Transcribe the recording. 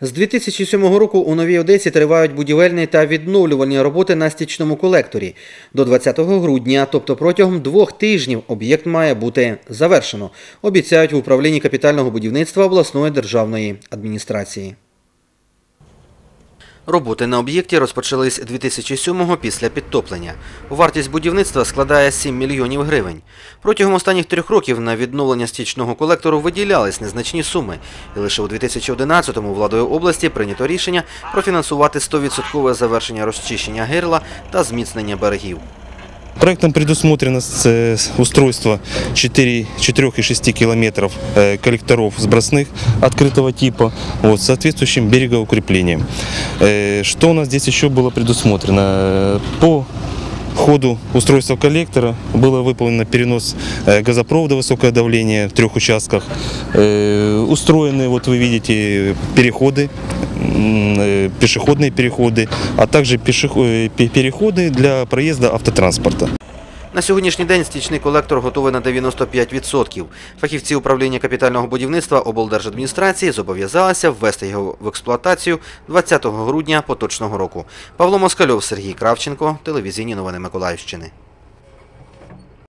З 2007 року у Новій Одесі тривають будівельні та відновлювальні роботи на стічному колекторі. До 20 грудня, тобто протягом двох тижнів, об'єкт має бути завершено, обіцяють в управлінні капітального будівництва обласної державної адміністрації. Роботи на об'єкті розпочались 2007-го після підтоплення. Вартість будівництва складає 7 мільйонів гривень. Протягом останніх трьох років на відновлення стічного колектору виділялись незначні суми. І лише у 2011-му владою області прийнято рішення профінансувати 100% завершення розчищення гирла та зміцнення берегів. Проектом предусмотрено с- с- устройство 4, 4 и 6 километров э, коллекторов сбросных открытого типа вот, с соответствующим берегоукреплением. Э, Что у нас здесь еще было предусмотрено? Э, По ходу устройства коллектора было выполнено перенос э, газопровода высокое давление в трех участках. Э, Устроены, вот вы видите, переходы м, э, пешеходные переходы, а также пешехо- э, пе- переходы для проезда автотранспорта. На сьогоднішній день стічний колектор готовий на 95%. Фахівці управління капітального будівництва облдержадміністрації зобов'язалися ввести його в експлуатацію 20 грудня поточного року. Павло Москальов, Сергій Кравченко, телевізійні новини Миколаївщини.